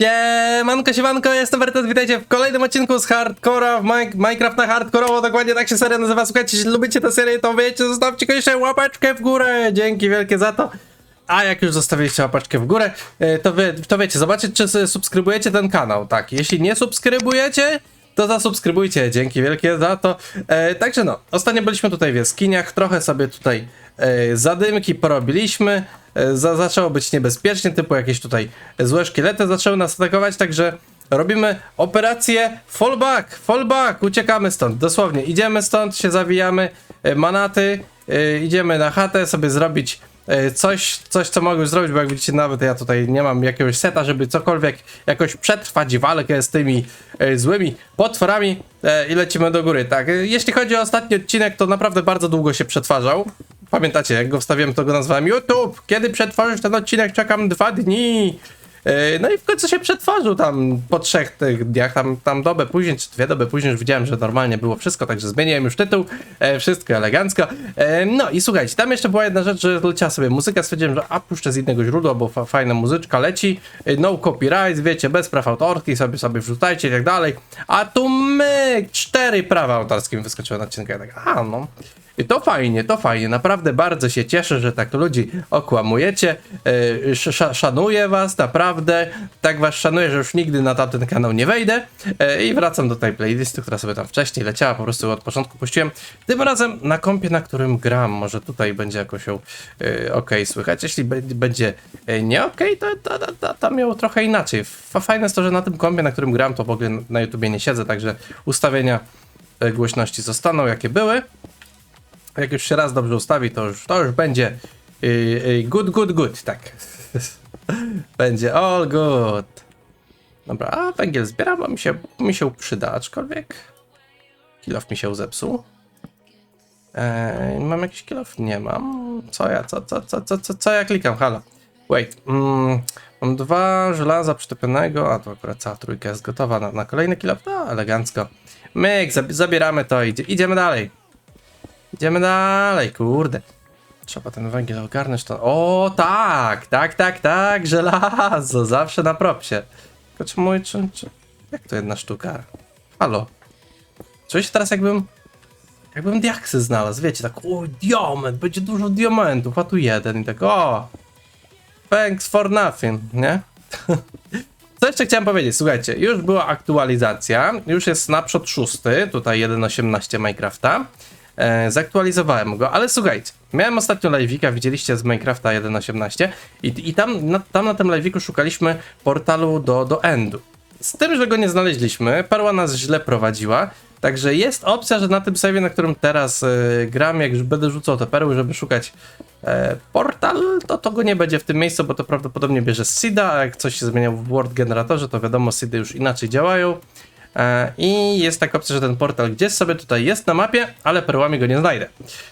Siemanko, siemanko, jestem Wertes, witajcie w kolejnym odcinku z Hardcora w Minecraft na Hardcorowo, dokładnie tak się seria nazywa, słuchajcie, jeśli lubicie tę serię, to wiecie, zostawcie koniecznie łapeczkę w górę, dzięki wielkie za to. A jak już zostawiliście łapeczkę w górę, e, to, wy, to wiecie, zobaczcie, czy subskrybujecie ten kanał, tak, jeśli nie subskrybujecie, to zasubskrybujcie, dzięki wielkie za to. E, także no, ostatnio byliśmy tutaj w jaskiniach, trochę sobie tutaj zadymki porobiliśmy, e, za, zaczęło być niebezpiecznie, typu jakieś tutaj złe szkielety zaczęły nas atakować, także robimy operację fallback, fallback, uciekamy stąd, dosłownie, idziemy stąd, się zawijamy, e, manaty, e, idziemy na chatę sobie zrobić e, coś, coś co mogę zrobić, bo jak widzicie nawet ja tutaj nie mam jakiegoś seta, żeby cokolwiek jakoś przetrwać walkę z tymi e, złymi potworami e, i lecimy do góry. Tak, e, jeśli chodzi o ostatni odcinek, to naprawdę bardzo długo się przetwarzał. Pamiętacie, jak go wstawiłem, to go nazwałem YouTube. Kiedy przetworzysz ten odcinek, czekam dwa dni. E, No i w końcu się przetworzył tam po trzech tych dniach, tam, tam dobę później, czy dwie doby później już widziałem, że normalnie było wszystko, także zmieniłem już tytuł, e, wszystko elegancko. E, no i słuchajcie, tam jeszcze była jedna rzecz, że leciała sobie muzyka, stwierdziłem, że a puszczę z innego źródła, bo fa fajna muzyczka leci, e, no copyright, wiecie, bez praw autorskich, sobie sobie wrzucajcie i tak dalej, a tu myk, cztery prawa autorskie wyskoczyły na odcinku, ja tak, a no. I to fajnie, to fajnie. Naprawdę bardzo się cieszę, że tak ludzi okłamujecie. Sz- szanuję was, naprawdę. Tak was szanuję, że już nigdy na tamten kanał nie wejdę. Yy, I wracam do tej playlisty, która sobie tam wcześniej leciała. Po prostu od początku puściłem. Tym razem na kompie, na którym gram. Może tutaj będzie jakoś ją yy, ok słychać. Jeśli będzie nie ok, to, to, tam ją trochę inaczej. Fa- Fajne jest to, że na tym kompie, na którym gram, to w ogóle na YouTubie nie siedzę, także ustawienia głośności zostaną jakie były. Jak już się raz dobrze ustawi, to już, to już będzie yy, good, good, good, tak. będzie all good. Dobra, a węgiel zbieram, bo mi się, mi się przyda, aczkolwiek kilof mi się zepsuł. Eee, mam jakiś kilof? Nie mam. Co ja, co, co, co, co, co, co ja klikam? Halo. Wait. Mm, mam dwa żelaza przytopionego, a to akurat cała trójka jest gotowa na, na kolejny kilof. No, elegancko. Myk, zabi- zabieramy to, idzie, idziemy dalej. Idziemy dalej, kurde. Trzeba ten węgiel ogarnąć to. O, tak, tak, tak, tak, żelazo, zawsze na propsie. Tylko czy mój, czy, czy... Jak to jedna sztuka? Halo. Czuję się teraz jakbym... Jakbym diaksy znalazł, wiecie, tak, o, diament, będzie dużo diamentów, a tu jeden i tak, o. Thanks for nothing, nie? Co jeszcze chciałem powiedzieć? Słuchajcie, już była aktualizacja, już jest snapshot 6, tutaj 1.18 Minecrafta. E, zaktualizowałem go, ale słuchajcie, miałem ostatnio live'ika, widzieliście z Minecrafta 1.18 i, i tam, na, tam na tym live'iku szukaliśmy portalu do, do Endu. Z tym, że go nie znaleźliśmy, perła nas źle prowadziła, także jest opcja, że na tym serwie, na którym teraz e, gram, jak już będę rzucał te perły, żeby szukać e, portal, to to go nie będzie w tym miejscu, bo to prawdopodobnie bierze z Seeda, a jak coś się zmienia w Word generatorze, to wiadomo, Seedy już inaczej działają. E, I jest taka opcja, że ten portal gdzieś sobie tutaj jest na mapie, ale perłami go nie znajdę.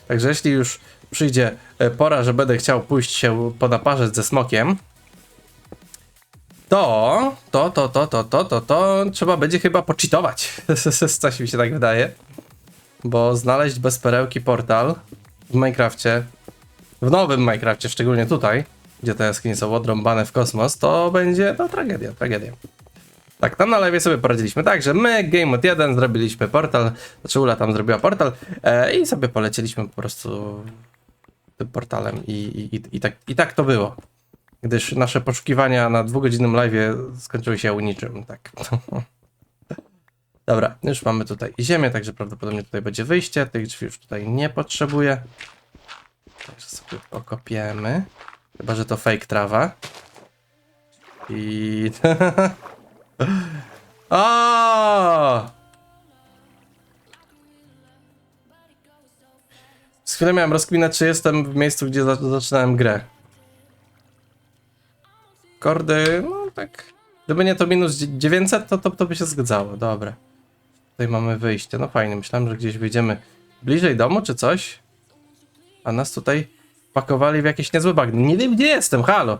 Także jeśli już przyjdzie e, pora, że będę chciał pójść się ponaparzeć ze smokiem, to, to, to, to, to, to, to, to trzeba będzie chyba poczytować. Coś mi się tak wydaje. Bo znaleźć bez perełki portal w Minecrafcie, w nowym Minecrafcie, szczególnie tutaj, gdzie te jaskinie są odrąbane w kosmos, to będzie to tragedia, tragedia. Tak, tam na lewie sobie poradziliśmy tak, że my, Game Mode 1, zrobiliśmy portal, znaczy Ula tam zrobiła portal e, i sobie polecieliśmy po prostu tym portalem i, i, i, i, tak, i tak to było. Gdyż nasze poszukiwania na dwugodzinnym live skończyły się niczym, tak. Dobra, już mamy tutaj ziemię, także prawdopodobnie tutaj będzie wyjście, tych drzwi już tutaj nie potrzebuję. Także sobie okopiemy. Chyba, że to fake trawa. I... O! Z chwilą miałem rozkminać, czy jestem w miejscu, gdzie za zaczynałem grę. Kordy, no tak. Gdyby nie to minus dzie- 900, to, to, to by się zgadzało. Dobra. Tutaj mamy wyjście. No fajnie, myślałem, że gdzieś wyjdziemy bliżej domu czy coś. A nas tutaj pakowali w jakieś niezłe bagny. Nie wiem, gdzie jestem, halo.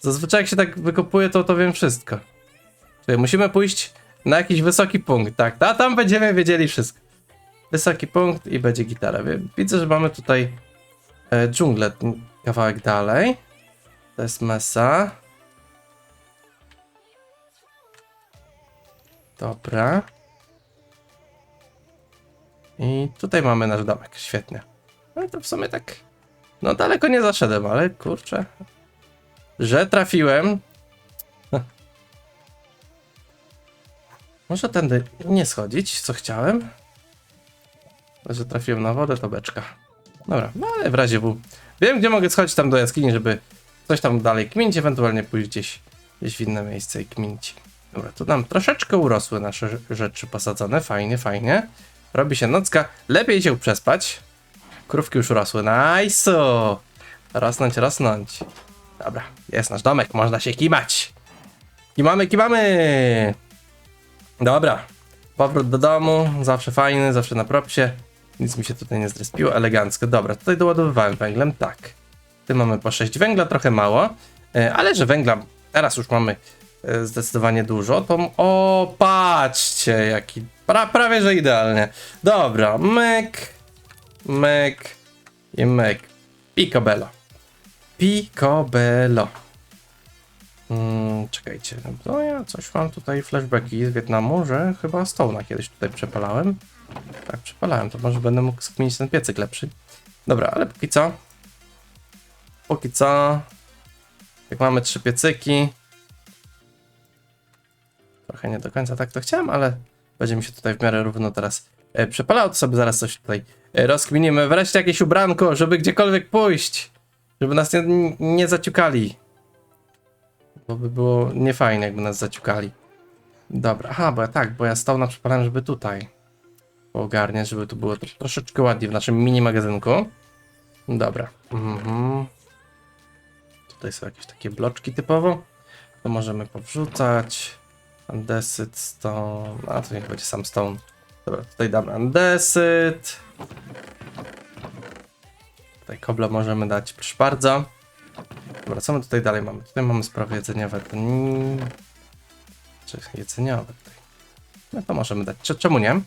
Zazwyczaj jak się tak wykopuje, to to wiem wszystko. Musimy pójść na jakiś wysoki punkt, tak? A tam będziemy wiedzieli wszystko. Wysoki punkt i będzie gitara. Widzę, że mamy tutaj e, dżunglę kawałek dalej. To jest mesa. Dobra. I tutaj mamy nasz domek, świetnie. No to w sumie tak, no daleko nie zaszedłem, ale kurczę, że trafiłem. Może tędy nie schodzić, co chciałem. Że trafiłem na wodę, to beczka. Dobra, no ale w razie W. Wiem, gdzie mogę schodzić tam do jaskini, żeby coś tam dalej kminić, ewentualnie pójść gdzieś, gdzieś w inne miejsce i kminić. Dobra, tu nam troszeczkę urosły nasze rze- rzeczy posadzone, fajnie, fajnie. Robi się nocka, lepiej się przespać. Krówki już urosły, nice! Rosnąć, rosnąć. Dobra, jest nasz domek, można się kimać. Kimamy, kimamy! Dobra, powrót do domu, zawsze fajny, zawsze na propsie. Nic mi się tutaj nie zrespiło, elegancko. Dobra, tutaj doładowywałem węglem, tak. Tu mamy po 6 węgla, trochę mało, e, ale że węgla teraz już mamy e, zdecydowanie dużo, to o, patrzcie, jaki, pra, prawie że idealnie. Dobra, myk, myk i myk. Picobello. Picobello. Mm, czekajcie, no ja coś mam tutaj flashbacki z Wietnamu, że chyba Stone'a kiedyś tutaj przepalałem. Tak, przepalałem, to może będę mógł skminić ten piecyk lepszy. Dobra, ale póki co, póki co, jak mamy trzy piecyki, trochę nie do końca tak to chciałem, ale będzie mi się tutaj w miarę równo teraz e, przepalało, to sobie zaraz coś tutaj e, rozkminimy. Wreszcie jakieś ubranko, żeby gdziekolwiek pójść, żeby nas nie, nie zaciukali. By było niefajne, jakby nas zaciukali. Dobra, aha, bo ja tak, bo ja stał na przepalałem, żeby tutaj ogarniać, żeby tu było tro- troszeczkę ładniej w naszym mini magazynku. Dobra. Mhm. Tutaj są jakieś takie bloczki typowo. To możemy powrzucać. Andesyt, stone. A to niech będzie sam stone. Dobra, tutaj damy andesyt. Tutaj kobla możemy dać, proszę bardzo. Dobra, co my tutaj dalej mamy? Tutaj mamy sprawy jedzeniowe. To nie... Czy jedzeniowe tutaj. No to możemy dać. Cze- Czemu nie?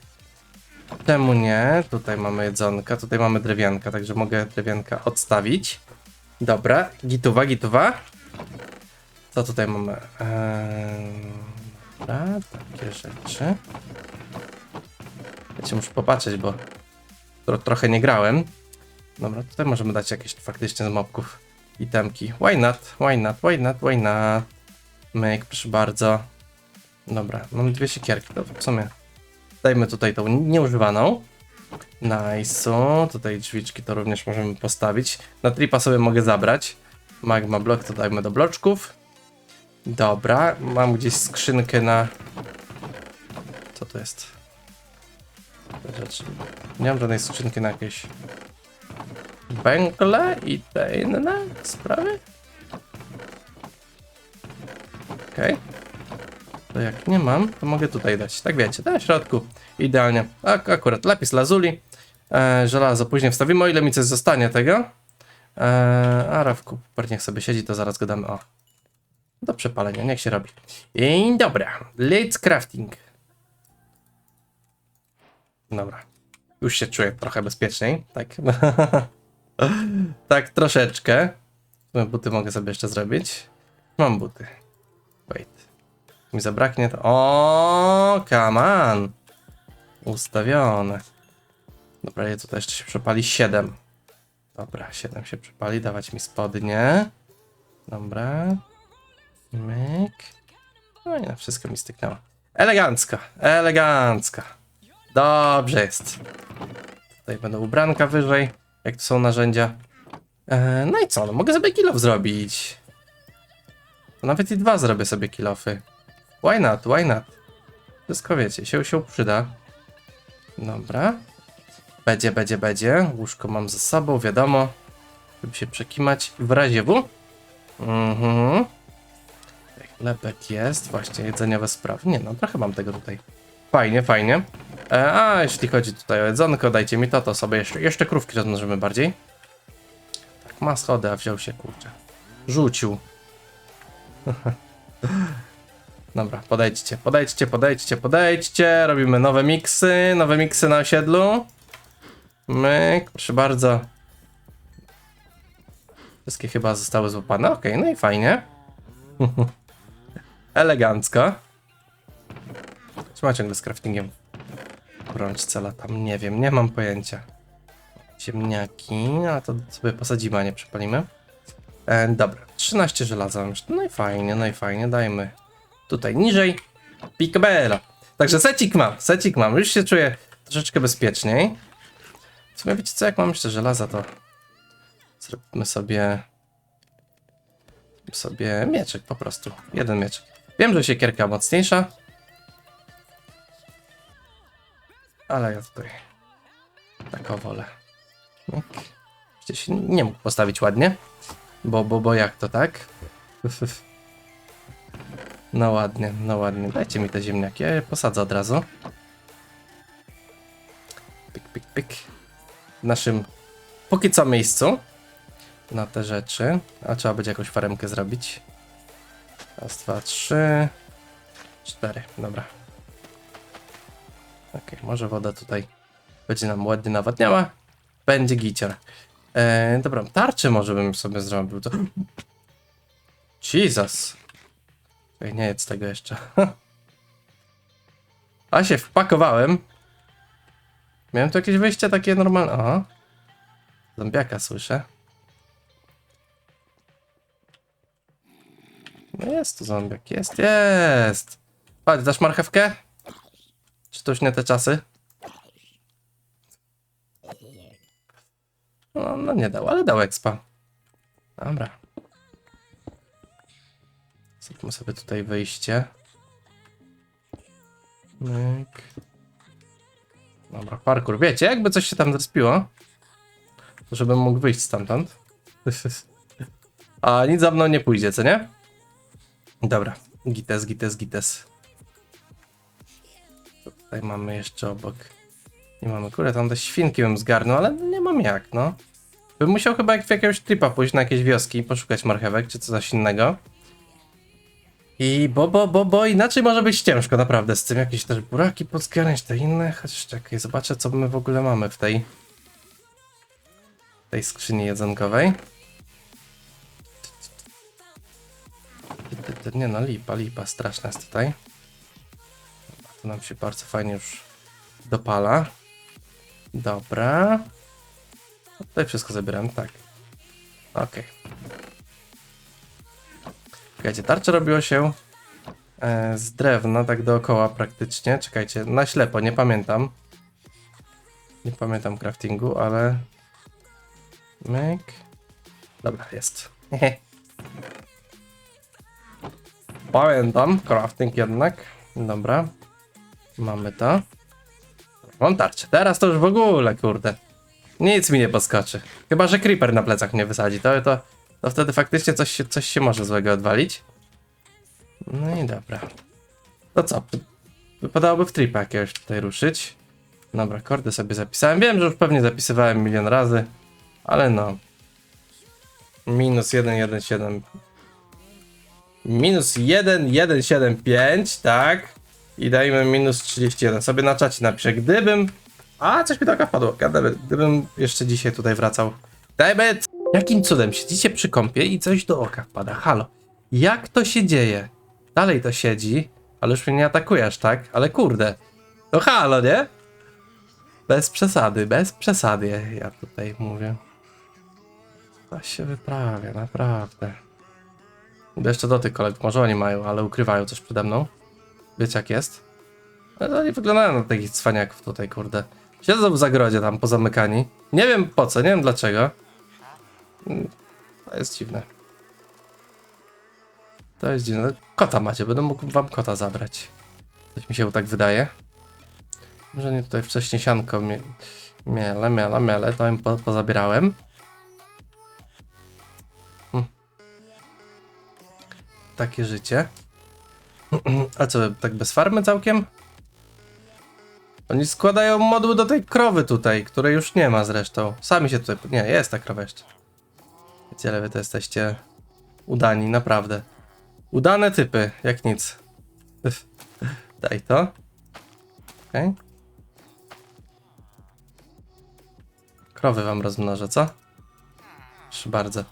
Czemu nie? Tutaj mamy jedzonka, tutaj mamy drewianka, także mogę drewianka odstawić. Dobra, gituwa, gituwa. Co tutaj mamy? Eee, dobra, takie rzeczy. Ja muszę popatrzeć, bo tro, trochę nie grałem. Dobra, tutaj możemy dać jakieś faktycznie z mobków itemki. Why not? Why not? Why not? Why not? Myk, proszę bardzo. Dobra, mamy dwie siekierki, to w sumie dajmy tutaj tą nieużywaną. Nice. Tutaj drzwiczki to również możemy postawić. Na tripa sobie mogę zabrać. Magma block to dajmy do bloczków. Dobra, mam gdzieś skrzynkę na... Co to jest? Nie mam żadnej skrzynki na jakieś węgle i te inne sprawy. Okej. To jak nie mam, to mogę tutaj dać. Tak wiecie, na środku. Idealnie. Ak akurat lapis lazuli. E, żelazo później wstawimy, o ile mi coś zostanie tego. E, a Rawku, niech sobie siedzi, to zaraz go damy. O. Do przepalenia, niech się robi. I dobra, let's crafting. Dobra. Już się czuję trochę bezpieczniej. Tak. tak, troszeczkę. Buty mogę sobie jeszcze zrobić. Mam buty. Wait. Mi zabraknie to. O, come on. Ustawione. Dobra, je tutaj jeszcze się przepali 7. Dobra, 7 się przepali. Dawać mi spodnie. Dobra. Myk. No na wszystko mi styknęło. Elegancko, elegancko. Dobrze jest. Tutaj będą ubranka wyżej, jak to są narzędzia. E, no i co, no mogę sobie kilof zrobić. Nawet i dwa zrobię sobie kilofy. Why not, why not? Wszystko wiecie, się się przyda. Dobra. Będzie, będzie, będzie. Łóżko mam ze sobą, wiadomo. Żeby się przekimać w razie W. Mhm. Lepek jest, właśnie jedzeniowe sprawy. Nie no, trochę mam tego tutaj. Fajnie, fajnie. E, a jeśli chodzi tutaj o jedzonko, dajcie mi to, to sobie jeszcze, jeszcze krówki rozmnożymy bardziej. Tak, ma schody, a wziął się, kurczę. Rzucił. Dobra, podejdźcie, podejdźcie, podejdźcie, podejdźcie. Robimy nowe miksy, nowe miksy na osiedlu. Myk, proszę bardzo. Wszystkie chyba zostały złapane. Okej, no i fajnie. Elegancko. Ma ciągle z craftingiem? Brączce latam, nie wiem, nie mam pojęcia. Ziemniaki, a to sobie posadzimy, a nie przepalimy. E, dobra, 13 żelaza. No i fajnie, no i fajnie, dajmy tutaj niżej. Picabella. Także secik mam, secik mam. Już się czuję troszeczkę bezpieczniej. W sumie wiecie co, jak mam jeszcze żelaza, to zróbmy sobie sobie mieczek po prostu. Jeden mieczek. Wiem, że siekierka mocniejsza. Ale ja tutaj taką wolę. Przecież nie mógł postawić ładnie. Bo, bo, bo jak to tak? No ładnie, no ładnie. Dajcie mi te ziemniaki, ja je posadzę od razu. Pik, pik, pik. W naszym póki co miejscu na te rzeczy. A trzeba będzie jakąś faremkę zrobić. Raz, dwa, trzy, cztery. Dobra. Okej, może woda tutaj będzie nam ładnie nawadniała. Będzie gicior. Eee, dobra, tarczę może bym sobie zrobił. To... Jesus. Ej, nie jedz tego jeszcze. A się wpakowałem. Miałem tu jakieś wyjście takie normalne. Aha. Zombiaka słyszę. No jest tu zombiak, jest, jest. Patrz, dasz marchewkę? Czy to już nie te czasy? No, no nie dał, ale dał expa. Dobra. Zróbmy sobie tutaj wyjście. Myk. Dobra, parkour. Wiecie, jakby coś się tam zrespiło, to żebym mógł wyjść stamtąd. A nic za mną nie pójdzie, co nie? Dobra, gites, gites, gites. Tutaj mamy jeszcze obok. Nie mamy, kurde, tam te świnki bym zgarnął, ale nie mam jak, no. Bym musiał chyba w jakiegoś tripa pójść na jakieś wioski i poszukać marchewek, czy coś innego. I bo, bo, bo, bo inaczej może być ciężko naprawdę z tym. Jakieś też buraki pozgarniać, te inne. Chociaż czekaj, zobaczę co my w ogóle mamy w tej tej skrzyni jedzonkowej. Nie no, lipa, lipa, straszna jest tutaj. To nam się bardzo fajnie już dopala. Dobra. Tutaj wszystko zabieram, tak. Okej. Czekajcie, tarcze robiło się e, z drewna, tak dookoła praktycznie. Czekajcie, na ślepo, nie pamiętam. Nie pamiętam craftingu, ale... Myk. Dobra, jest. Pamiętam, crafting jednak. Dobra. Mamy to. Mam tarczę. Teraz to już w ogóle, kurde. Nic mi nie poskoczy. Chyba, że creeper na plecach mnie wysadzi. To, to, to wtedy faktycznie coś coś się może złego odwalić. No i dobra. To co? Wypadałoby w tripa jakiegoś tutaj ruszyć. Dobra, kordy sobie zapisałem. Wiem, że już pewnie zapisywałem milion razy, ale no. Minus 117. Minus 1175, tak? I dajmy minus 31. Sobie na czacie napiszę, gdybym... A, coś mi taka wpadło. Gdybym, gdybym jeszcze dzisiaj tutaj wracał. Dajmy... Jakim cudem siedzicie przy kąpie i coś do oka wpada? Halo. Jak to się dzieje? Dalej to siedzi, ale już mnie nie atakujesz, tak? Ale kurde. No halo, nie? Bez przesady, bez przesady, ja tutaj mówię. To się wyprawia, naprawdę. Jeszcze do tych kolegów, może oni mają, ale ukrywają coś przede mną. Wiecie jak jest? Ale oni wyglądają na takich cwaniaków tutaj, kurde. Siedzą w zagrodzie tam, pozamykani. Nie wiem po co, nie wiem dlaczego. Mm, To jest dziwne. To jest dziwne. Kota macie, będę mógł wam kota zabrać. Coś mi się tak wydaje. Może nie tutaj wcześniej sianko mie miele, miele, miele, to im po pozabierałem. Hm. Takie życie. A co, tak bez farmy całkiem? Oni składają modły do tej krowy tutaj, której już nie ma zresztą. Sami się tutaj... Nie, jest ta krowa jeszcze. Wiecie, wy to jesteście udani, naprawdę. Udane typy, jak nic. Daj to. Okej. Krowy wam rozmnożę, co? Proszę bardzo.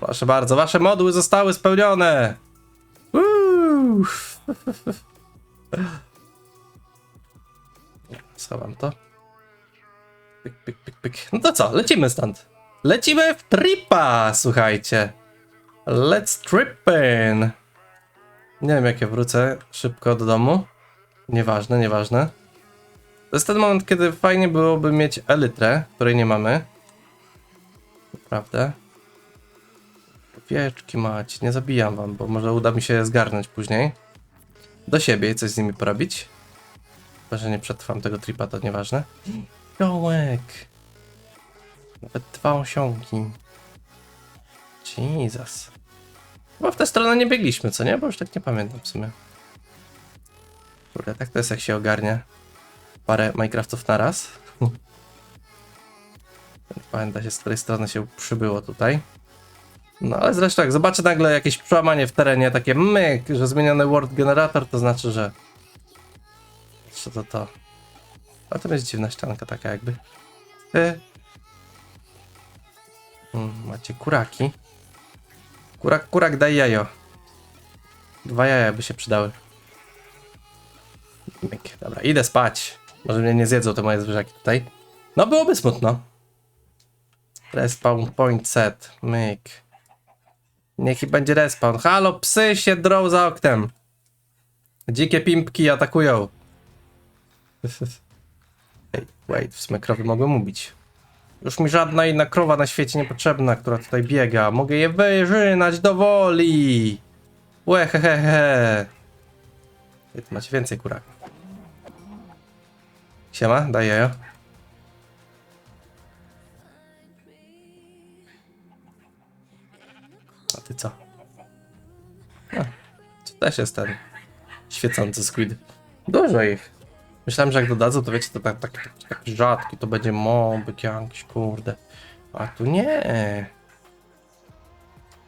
Proszę bardzo, wasze modły zostały spełnione! Uuu. Schowam to. Pyk, pyk, pyk, pyk. No to co, lecimy stąd. Lecimy w tripa, słuchajcie. Let's trippin. Nie wiem, jak ja wrócę szybko do domu. Nieważne, nieważne. To jest ten moment, kiedy fajnie byłoby mieć elytrę, której nie mamy. Naprawdę. Wieczki mać, nie zabijam wam, bo może uda mi się zgarnąć później. Do siebie i coś z nimi porobić. Chyba, że nie przetrwam tego tripa, to nieważne. Jołek! Nawet dwa osiągi. Jesus. Chyba w tę stronę nie biegliśmy, co nie? Bo już tak nie pamiętam w sumie. Kurde, tak to jest jak się ogarnia parę Minecraftów na raz. Pamięta się z której strony się przybyło tutaj. No ale zresztą jak zobaczę nagle jakieś przełamanie w terenie, takie myk, że zmieniony World Generator, to znaczy, że... Że to to. A to jest dziwna ścianka taka jakby. Ty. Mm, macie kuraki. Kurak, kurak daj jajo. Dwa jaja by się przydały. Myk. Dobra, idę spać. Może mnie nie zjedzą te moje zwierzaki tutaj. No byłoby smutno. Respawn point set. Myk. Niech i będzie respawn. Halo, psy się drą za oknem. Dzikie pimpki atakują. Ej, wait, w sumie krowy mogą mówić. Już mi żadna inna krowa na świecie niepotrzebna, która tutaj biega. Mogę je wyżynać do woli. Łehehehe. Macie więcej kuraków. Siema, daj ty co? A, też jest ten świecący squid. Dużo ich. Myślałem, że jak dodadzą, to wiecie, to tak, tak, tak, taki rzadki, to będzie mobyk jakiś, kurde. A tu nie.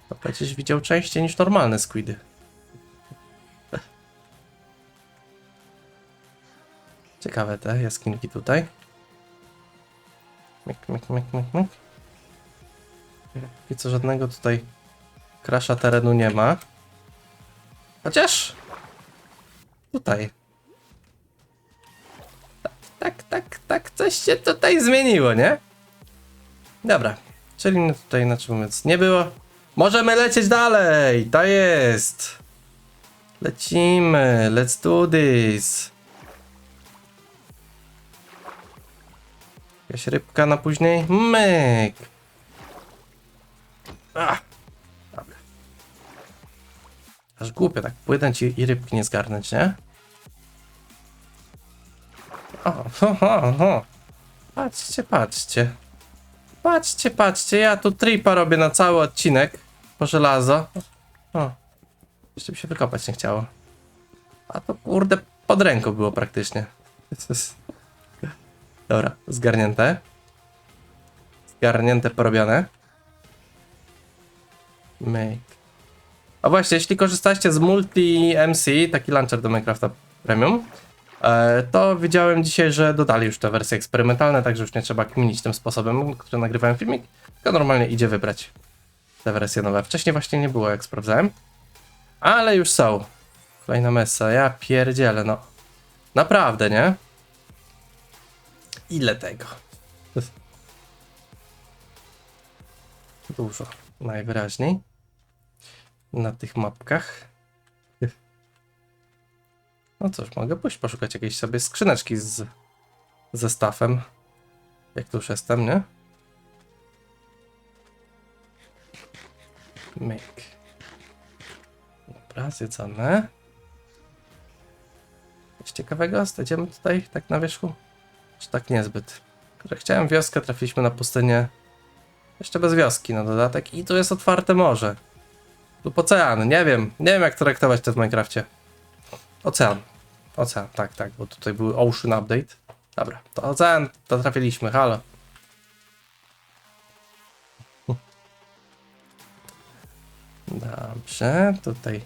To przecież widział częściej niż normalne squidy. Ciekawe te jaskinki tutaj. Myk, myk, myk, myk, myk. I co żadnego tutaj krasza terenu nie ma. Chociaż tutaj. Tak, tak, tak, tak, coś się tutaj zmieniło, nie? Dobra, czyli tutaj inaczej mówiąc nie było. Możemy lecieć dalej, to jest. Lecimy, let's do this. Jakaś rybka na później? Myk! Ach. Aż głupio tak płynąć i, i rybki nie zgarnąć, nie? O, ho, ho, ho. Patrzcie, patrzcie. Patrzcie, patrzcie, ja tu tripa robię na cały odcinek. Po żelazo. O. Jeszcze mi się wykopać nie chciało. A to kurde pod ręką było praktycznie. Dobra, zgarnięte. Zgarnięte, porobione. Make. A właśnie, jeśli korzystacie z Multi MC, taki launcher do Minecrafta Premium, e, to widziałem dzisiaj, że dodali już te wersje eksperymentalne, także już nie trzeba kminić tym sposobem, który nagrywałem filmik, tylko normalnie idzie wybrać te wersje nowe. Wcześniej właśnie nie było, jak sprawdzałem, ale już są. Kolejna mesa, ja pierdzielę, no. Naprawdę, nie? Ile tego? Dużo, najwyraźniej. Na tych mapkach. No cóż, mogę pójść poszukać jakiejś sobie skrzyneczki z zestawem. Jak tu już jestem, nie? Myk. Dobra, zjedzone. Coś ciekawego? Stadzimy tutaj tak na wierzchu? Czy tak niezbyt? Które chciałem wioskę, trafiliśmy na pustynię. Jeszcze bez wioski na dodatek. I tu jest otwarte morze. Lub ocean, nie wiem. Nie wiem jak traktować to w Minecrafcie. Ocean. Ocean, tak, tak, bo tutaj był Ocean Update. Dobra, to ocean, to trafiliśmy, halo. Dobrze, tutaj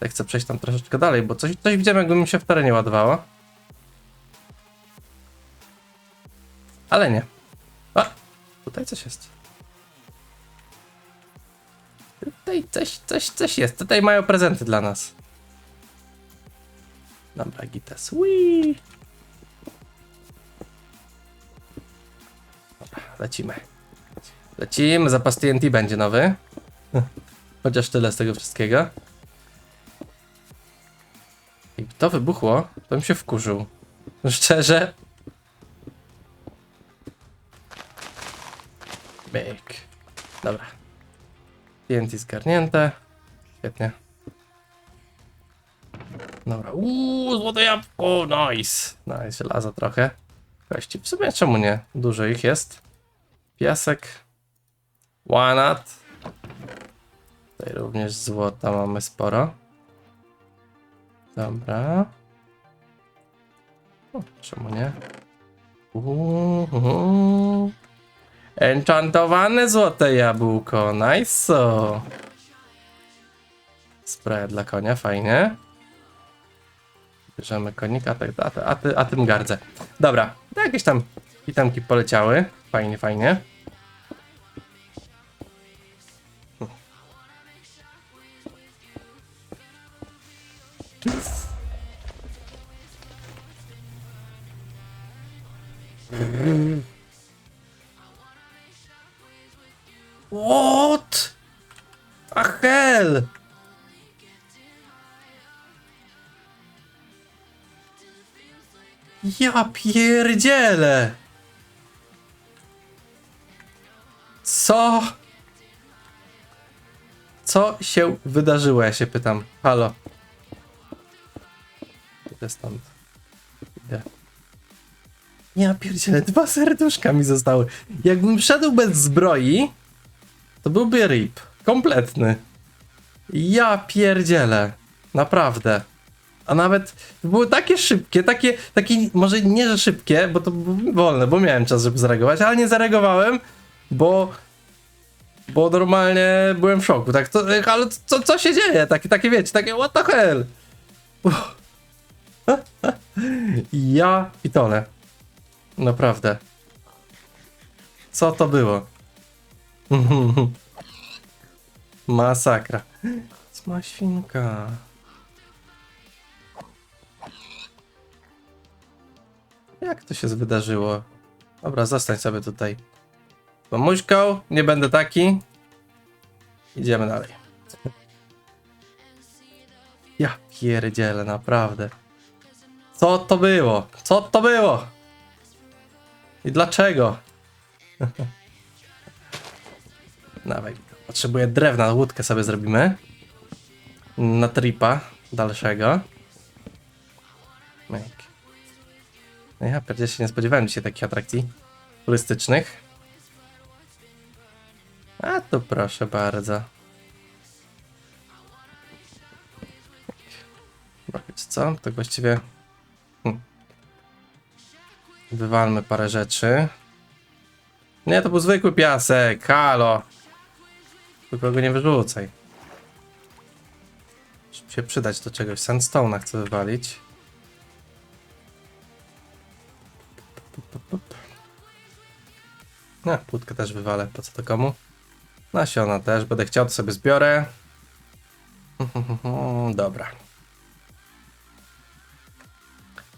ja chcę przejść tam troszeczkę dalej, bo coś, coś widziałem jakby mi się w terenie ładowało. Ale nie. A, tutaj coś jest. Tutaj coś, coś, coś jest. Tutaj mają prezenty dla nas. Dobra, Gita, Wii. Dobra, lecimy. Lecimy, zapas TNT będzie nowy. Chociaż tyle z tego wszystkiego. I to wybuchło, to bym się wkurzył. Szczerze. Byk. Dobra. TNT zgarnięte. Świetnie. Dobra. Uuu, złote jabłko. Nice. Nice, żelaza trochę. Kości. W sumie czemu nie? Dużo ich jest. Piasek. Łanat. Tutaj również złota mamy sporo. Dobra. O, czemu nie? Uuu. Enchantowane złote jabłko. Nice. Spray dla konia, fajnie. Bierzemy konika, tak, a, a, ty, a tym gardzę. Dobra, jakieś tam itemki poleciały. Fajnie, fajnie. What? Ja pierdzielę! Co? Co się wydarzyło, ja się pytam. Halo. Idę stąd. Idę. Ja pierdzielę, dwa serduszka mi zostały. Jakbym szedł bez zbroi, to byłby rip. Kompletny. Ja pierdzielę. Naprawdę. A nawet były takie szybkie, takie, takie, może nie, że szybkie, bo to było wolne, bo miałem czas, żeby zareagować, ale nie zareagowałem, bo, bo normalnie byłem w szoku, tak, to, ale co, co się dzieje, takie, takie wiecie, takie what the hell. Ja pitole. Naprawdę. Co to było? Masakra. Sma świnka. Jak to się wydarzyło? Dobra, zostań sobie tutaj. Mamuśką, nie będę taki. Idziemy dalej. Ja pierdzielę, naprawdę. Co to było? Co to było? I dlaczego? Dawaj, potrzebuję drewna, łódkę sobie zrobimy. Na tripa dalszego. Myk. No ja pewnie się nie spodziewałem dzisiaj takich atrakcji turystycznych. A to proszę bardzo. Dobra, wiecie co? Tak właściwie... Hmm. Wywalmy parę rzeczy. Nie, to był zwykły piasek, halo. Tylko go nie wyrzucaj. Żeby się przydać do czegoś. Sandstone'a chcę wywalić. No, płótkę też wywalę. Po co to komu? Nasiona też. Będę chciał, to sobie zbiorę. Dobra.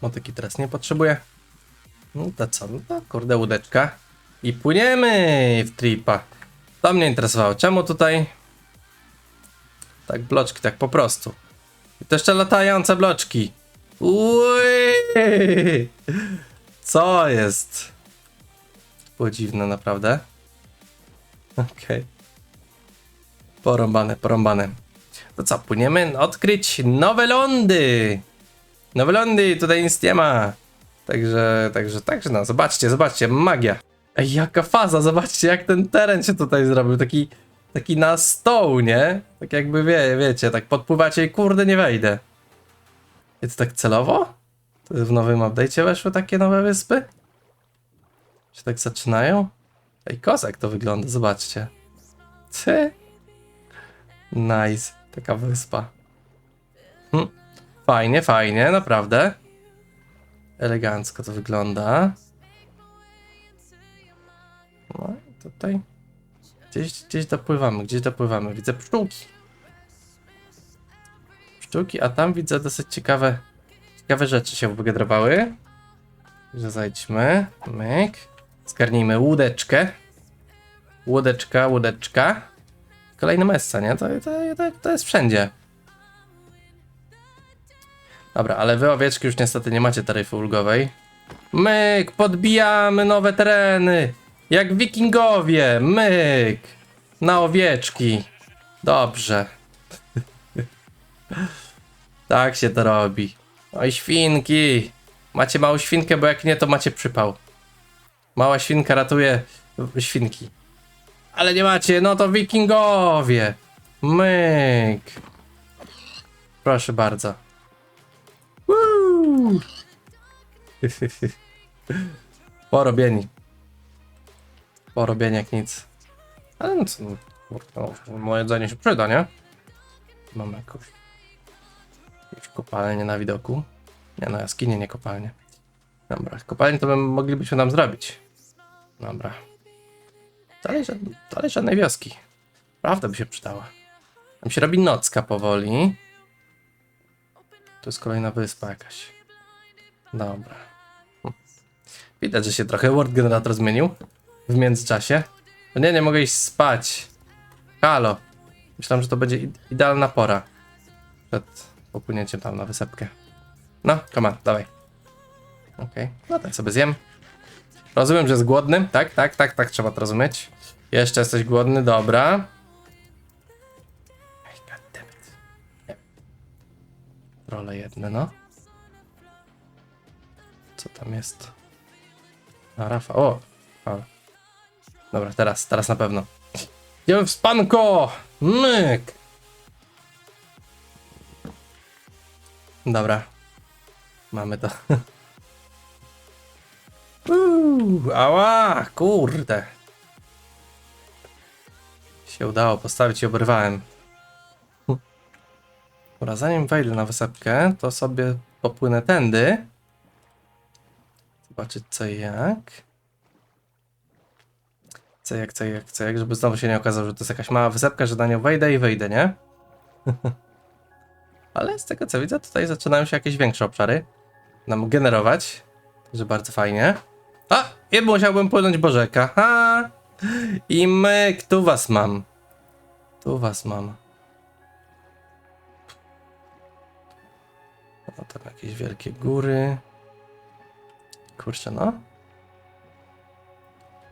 Motyki teraz nie potrzebuję. No to co? No to kurde łódeczka. I płyniemy w tripa. To mnie interesowało. Czemu tutaj? Tak, bloczki, tak po prostu. I to jeszcze latające bloczki. Uy! Co jest? Było dziwne, naprawdę. Okej. Porąbane, porąbane. To co, płyniemy odkryć nowe lądy. Nowe lądy, tutaj nic nie ma. Także, także, także, no, zobaczcie, zobaczcie, magia. Ej, jaka faza, zobaczcie, jak ten teren się tutaj zrobił, taki, taki na stoł, nie? Tak jakby, wie, wiecie, tak podpływacie i kurde, nie wejdę. Jest tak celowo? W nowym update'cie weszły takie nowe wyspy? Się tak zaczynają? Ej, kozak to wygląda, zobaczcie. Ty. Nice, taka wyspa. Hm. Fajnie, fajnie, naprawdę. Elegancko to wygląda. No tutaj. Gdzieś, gdzieś dopływamy, gdzieś dopływamy. Widzę pszczółki. Pszczółki, a tam widzę dosyć ciekawe, ciekawe rzeczy się wygenerowały. Że zajdźmy. Myk. Zgarnijmy łódeczkę. Łódeczka, łódeczka. Kolejny messa, nie? To, to, to, to jest wszędzie. Dobra, ale wy owieczki już niestety nie macie taryfy ulgowej. Myk, podbijamy nowe tereny. Jak wikingowie, myk. Na owieczki. Dobrze. tak się to robi. Oj, świnki. Macie małą świnkę, bo jak nie, to macie przypał. Mała świnka ratuje świnki. Ale nie macie, no to wikingowie. Myk. Proszę bardzo. Woo! Porobieni. Porobieni jak nic. Ale no co, no, no, moje jedzenie się przyda, nie? Mamy jakąś kopalnię na widoku. Nie no, jaskinie, nie kopalnię. Dobra, kopalnię to bym, moglibyśmy tam zrobić. Dobra. Dalej, żad- dalej żadnej wioski. Prawda by się przydała. Tam się robi nocka powoli. To jest kolejna wyspa jakaś. Dobra. Hm. Widać, że się trochę Word Generator zmienił w międzyczasie. No nie, nie mogę iść spać. Halo. Myślałem, że to będzie ide- idealna pora. Przed popłynięciem tam na wysepkę. No, on, dawaj. Okej, no tak sobie zjem. Rozumiem, że jest głodny. Tak, tak, tak, tak, trzeba to rozumieć. Jeszcze jesteś głodny, dobra. Ej, goddammit. Role jedne, no. Co tam jest? A, Rafa, o! Dobra, teraz, teraz na pewno. Idziemy w spanko! Myk! Dobra. Mamy to. Uuu, ała, kurde. Się udało postawić i oberwałem. Dobra, zanim wejdę na wysepkę, to sobie popłynę tędy. Zobaczyć co i jak. Co jak, co jak, co jak, żeby znowu się nie okazało, że to jest jakaś mała wysepka, że na nią wejdę i wyjdę, nie? Ale z tego co widzę, tutaj zaczynają się jakieś większe obszary nam generować. Że bardzo fajnie. A! I musiałbym płynąć Bożeka. Ha! I myk, tu was mam. Tu was mam. O, tam jakieś wielkie góry. Kurczę, no.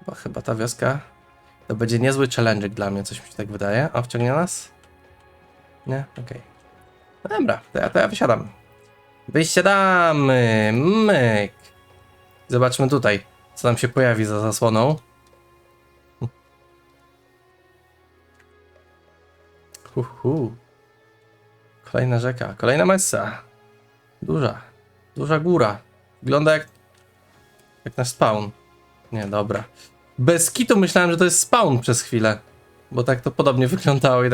Bo chyba ta wioska to będzie niezły challenge dla mnie, coś mi się tak wydaje. A wciągnie nas? Nie? Okej. No dobra, to ja, to ja wysiadam. Wysiadamy! Myk! Zobaczmy tutaj, co nam się pojawi za zasłoną. Hu, hu. Kolejna rzeka, kolejna messa. Duża, duża góra. Wygląda jak, jak nasz spawn. Nie, dobra. Bez kitu myślałem, że to jest spawn przez chwilę. Bo tak to podobnie wyglądało i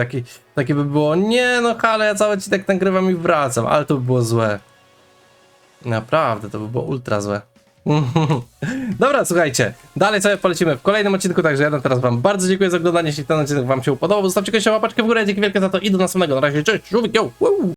taki, by było, nie no ale ja cały ci tak nagrywam i wracam, ale to by było złe. Naprawdę, to by było ultra złe. Dobra, słuchajcie, dalej sobie polecimy w kolejnym odcinku, także ja teraz wam bardzo dziękuję za oglądanie, jeśli ten odcinek wam się podobał, zostawcie koniecznie łapeczkę w górę, dzięki wielkie za to i do następnego, na razie, cześć, żółwik, yo!